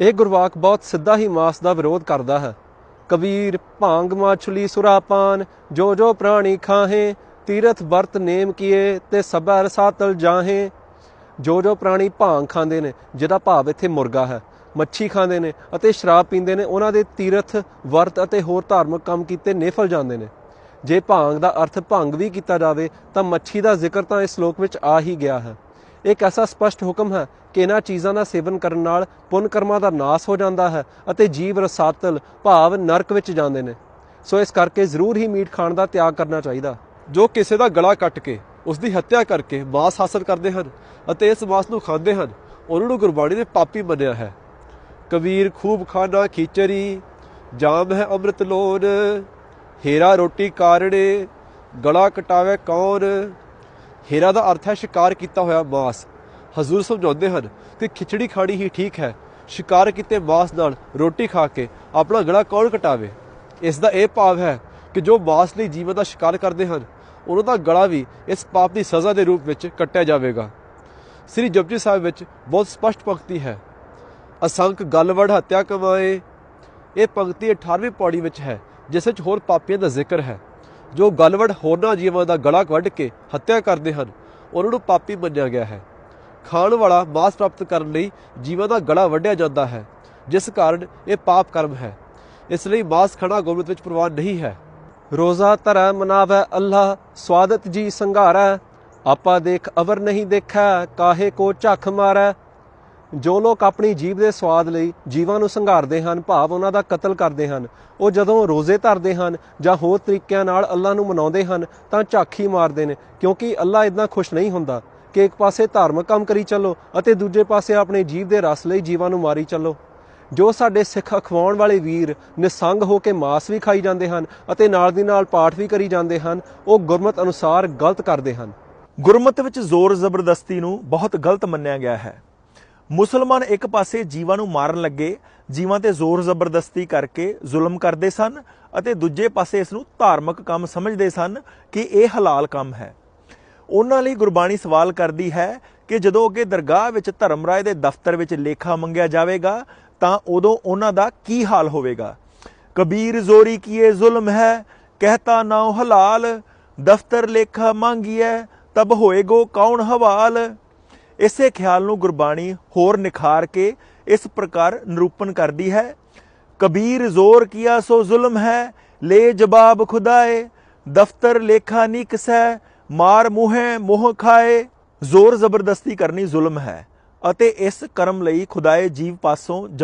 ਇਹ ਗੁਰਵਾਕ ਬਹੁਤ ਸਿੱਧਾ ਹੀ ਮਾਸ ਦਾ ਵਿਰੋਧ ਕਰਦਾ ਹੈ। ਕਬੀਰ, ਭਾਂਗ ਮਾਛਲੀ, ਸੁਰਾਪਾਨ, ਜੋ ਜੋ ਪ੍ਰਾਣੀ ਖਾਹੇ, ਤੀਰਥ ਵਰਤ ਨੇਮ ਕੀਏ ਤੇ ਸਭਾ ਰਸਾਤਲ ਜਾਹੇ। ਜੋ ਜੋ ਪ੍ਰਾਣੀ ਭਾਂਗ ਖਾਂਦੇ ਨੇ, ਜਿਹਦਾ ਭਾਵ ਇੱਥੇ ਮੁਰਗਾ ਹੈ, ਮੱਛੀ ਖਾਂਦੇ ਨੇ ਅਤੇ ਸ਼ਰਾਬ ਪੀਂਦੇ ਨੇ, ਉਹਨਾਂ ਦੇ ਤੀਰਥ ਵਰਤ ਅਤੇ ਹੋਰ ਧਾਰਮਿਕ ਕੰਮ ਕੀਤੇ ਨਿਫਲ ਜਾਂਦੇ ਨੇ। ਜੇ ਭਾਂਗ ਦਾ ਅਰਥ ਭੰਗ ਵੀ ਕੀਤਾ ਜਾਵੇ, ਤਾਂ ਮੱਛੀ ਦਾ ਜ਼ਿਕਰ ਤਾਂ ਇਸ ਸ਼ਲੋਕ ਵਿੱਚ ਆ ਹੀ ਗਿਆ ਹੈ। ਇੱਕ ਐਸਾ ਸਪਸ਼ਟ ਹੁਕਮ ਹੈ ਕਿ ਇਹਨਾਂ ਚੀਜ਼ਾਂ ਦਾ ਸੇਵਨ ਕਰਨ ਨਾਲ ਪੁੰਨ ਕਰਮਾਂ ਦਾ ਨਾਸ ਹੋ ਜਾਂਦਾ ਹੈ ਅਤੇ ਜੀਵ ਰਸਾਤਲ ਭਾਵ ਨਰਕ ਵਿੱਚ ਜਾਂਦੇ ਨੇ। ਸੋ ਇਸ ਕਰਕੇ ਜ਼ਰੂਰ ਹੀ ਮੀਟ ਖਾਣ ਦਾ ਤਿਆਗ ਕਰਨਾ ਚਾਹੀਦਾ। ਜੋ ਕਿਸੇ ਦਾ ਗਲਾ ਕੱਟ ਕੇ, ਉਸ ਦੀ ਹੱਤਿਆ ਕਰਕੇ ਮਾਸ ਹਾਸਲ ਕਰਦੇ ਹਨ ਅਤੇ ਇਸ ਮਾਸ ਨੂੰ ਖਾਂਦੇ ਹਨ, ਉਹਨਾਂ ਨੂੰ ਗੁਰਬਾਣੀ ਨੇ ਪਾਪੀ ਮੰਨਿਆ ਹੈ। ਕਬੀਰ ਖੂਬ ਖਾਨਾ ਖੀਚਰੀ, ਜਾਮ ਹੈ ਅੰਮ੍ਰਿਤ ਲੋਨ, ਹੀਰਾ ਰੋਟੀ ਕਾਰੜੇ, ਗਲਾ ਕਟਾਵੇ ਕੌਣ ਹੀਰਾ ਦਾ ਅਰਥ ਹੈ ਸ਼ਿਕਾਰ ਕੀਤਾ ਹੋਇਆ ਮਾਸ। ਹਜ਼ੂਰ ਸਮਝਾਉਂਦੇ ਹਨ ਕਿ ਖਿਚੜੀ ਖਾਣੀ ਹੀ ਠੀਕ ਹੈ। ਸ਼ਿਕਾਰ ਕੀਤੇ ਮਾਸ ਨਾਲ ਰੋਟੀ ਖਾ ਕੇ ਆਪਣਾ ਗਲਾ ਕੌਣ ਕਟਾਵੇ? ਇਸ ਦਾ ਇਹ ਭਾਵ ਹੈ ਕਿ ਜੋ ਮਾਸ ਲਈ ਜੀਵਨ ਦਾ ਸ਼ਿਕਾਰ ਕਰਦੇ ਹਨ, ਉਹਨਾਂ ਦਾ ਗਲਾ ਵੀ ਇਸ ਪਾਪ ਦੀ ਸਜ਼ਾ ਦੇ ਰੂਪ ਵਿੱਚ ਕੱਟਿਆ ਜਾਵੇਗਾ। ਸ੍ਰੀ ਜਪਜੀ ਸਾਹਿਬ ਵਿੱਚ ਬਹੁਤ ਸਪਸ਼ਟ ਪੰਕਤੀ ਹੈ। ਅਸੰਖ ਗਲਵੜ ਹੱਤਿਆ ਕਮਾਏ, ਇਹ ਪੰਕਤੀ 18ਵੀਂ ਪੌੜੀ ਵਿੱਚ ਹੈ, ਜਿਸ ਵਿੱਚ ਹੋਰ ਪਾਪੀਆਂ ਦਾ ਜ਼ਿਕਰ ਹੈ। ਜੋ ਗਲਵੜ ਹੋਰਨਾਂ ਜੀਵਾਂ ਦਾ ਗਲਾ ਕੱਢ ਕੇ ਹੱਤਿਆ ਕਰਦੇ ਹਨ, ਉਹਨਾਂ ਨੂੰ ਪਾਪੀ ਮੰਨਿਆ ਗਿਆ ਹੈ। ਖਾਣ ਵਾਲਾ ਮਾਸ ਪ੍ਰਾਪਤ ਕਰਨ ਲਈ ਜੀਵਾਂ ਦਾ ਗਲਾ ਵੱਢਿਆ ਜਾਂਦਾ ਹੈ, ਜਿਸ ਕਾਰਨ ਇਹ ਪਾਪ ਕਰਮ ਹੈ। ਇਸ ਲਈ ਮਾਸ ਖਾਣਾ ਗੁਰਮਤ ਵਿੱਚ ਪ੍ਰਵਾਨ ਨਹੀਂ ਹੈ। ਰੋਜ਼ਾ ਧਰੈ ਮਨਾਵੈ ਅੱਲਾ ਸਵਾਦਤ ਜੀ ਸੰਘਾਰੈ, ਆਪਾ ਦੇਖ ਅਵਰ ਨਹੀਂ ਦੇਖੈ, ਕਾਹੇ ਕੋ ਝੱਖ ਮਾਰੈ। ਜੋ ਲੋਕ ਆਪਣੀ ਜੀਵ ਦੇ ਸਵਾਦ ਲਈ ਜੀਵਾਂ ਨੂੰ ਸੰਘਾਰਦੇ ਹਨ, ਭਾਵ ਉਹਨਾਂ ਦਾ ਕਤਲ ਕਰਦੇ ਹਨ, ਉਹ ਜਦੋਂ ਰੋਜ਼ੇ ਧਰਦੇ ਹਨ ਜਾਂ ਹੋਰ ਤਰੀਕਿਆਂ ਨਾਲ ਅੱਲਾ ਨੂੰ ਮਨਾਉਂਦੇ ਹਨ, ਤਾਂ ਝਾਕੀ ਮਾਰਦੇ ਨੇ, ਕਿਉਂਕਿ ਅੱਲਾ ਇਦਾਂ ਖੁਸ਼ ਨਹੀਂ ਹੁੰਦਾ ਕਿ ਇੱਕ ਪਾਸੇ ਧਾਰਮਿਕ ਕੰਮ ਕਰੀ ਚੱਲੋ ਅਤੇ ਦੂਜੇ ਪਾਸੇ ਆਪਣੇ ਜੀਵ ਦੇ ਰਸ ਲਈ ਜੀਵਾਂ ਨੂੰ ਮਾਰੀ ਚੱਲੋ। ਜੋ ਸਾਡੇ ਸਿੱਖ ਅਖਵਾਉਣ ਵਾਲੇ ਵੀਰ ਨਿਸੰਗ ਹੋ ਕੇ ਮਾਸ ਵੀ ਖਾਈ ਜਾਂਦੇ ਹਨ ਅਤੇ ਨਾਲ ਦੀ ਨਾਲ ਪਾਠ ਵੀ ਕਰੀ ਜਾਂਦੇ ਹਨ, ਉਹ ਗੁਰਮਤ ਅਨੁਸਾਰ ਗਲਤ ਕਰਦੇ ਹਨ। ਗੁਰਮਤਿ ਵਿੱਚ ਜ਼ੋਰ ਜ਼ਬਰਦਸਤੀ ਨੂੰ ਬਹੁਤ ਗਲਤ ਮੰਨਿਆ ਗਿਆ ਹੈ। ਮੁਸਲਮਾਨ ਇੱਕ ਪਾਸੇ ਜੀਵਾਂ ਨੂੰ ਮਾਰਨ ਲੱਗੇ, ਜੀਵਾਂ ਤੇ ਜ਼ੋਰ ਜ਼ਬਰਦਸਤੀ ਕਰਕੇ ਜ਼ੁਲਮ ਕਰਦੇ ਸਨ ਅਤੇ ਦੂਜੇ ਪਾਸੇ ਇਸ ਨੂੰ ਧਾਰਮਿਕ ਕੰਮ ਸਮਝਦੇ ਸਨ ਕਿ ਇਹ ਹਲਾਲ ਕੰਮ ਹੈ। ਉਹਨਾਂ ਲਈ ਗੁਰਬਾਣੀ ਸਵਾਲ ਕਰਦੀ ਹੈ ਕਿ ਜਦੋਂ ਅੱਗੇ ਦਰਗਾਹ ਵਿੱਚ ਧਰਮ ਰਾਏ ਦੇ ਦਫ਼ਤਰ ਵਿੱਚ ਲੇਖਾ ਮੰਗਿਆ ਜਾਵੇਗਾ, ਤਾਂ ਉਦੋਂ ਉਹਨਾਂ ਦਾ ਕੀ ਹਾਲ ਹੋਵੇਗਾ? ਕਬੀਰ ਜ਼ੋਰੀ ਕੀਏ ਜ਼ੁਲਮ ਹੈ, ਕਹਤਾ ਨਾ ਹਲਾਲ, ਦਫ਼ਤਰ ਲੇਖਾ ਮੰਗੀਐ, ਤਬ ਹੋਏਗੋ ਕੌਣ ਹਵਾਲ? ਇਸੇ ਖਿਆਲ ਨੂੰ ਗੁਰਬਾਣੀ ਹੋਰ ਨਿਖਾਰ ਕੇ ਇਸ ਪ੍ਰਕਾਰ ਨਿਰੂਪਣ ਕਰਦੀ ਹੈ। ਕਬੀਰ ਜ਼ੋਰ ਕੀਆ ਸੋ ਜ਼ੁਲਮ ਹੈ, ਲੈ ਜਵਾਬ ਖੁਦਾਏ, ਦਫ਼ਤਰ ਲੇਖਾ ਨਿਕਸੈ ਮਾਰ ਮੁਹੇ ਮੋਹ ਖਾਏ। ਜ਼ੋਰ ਜ਼ਬਰਦਸਤੀ ਕਰਨੀ ਜ਼ੁਲਮ ਹੈ ਅਤੇ ਇਸ ਕਰਮ ਲਈ ਖੁਦਾਏ ਜੀਵ ਪਾਸੋਂ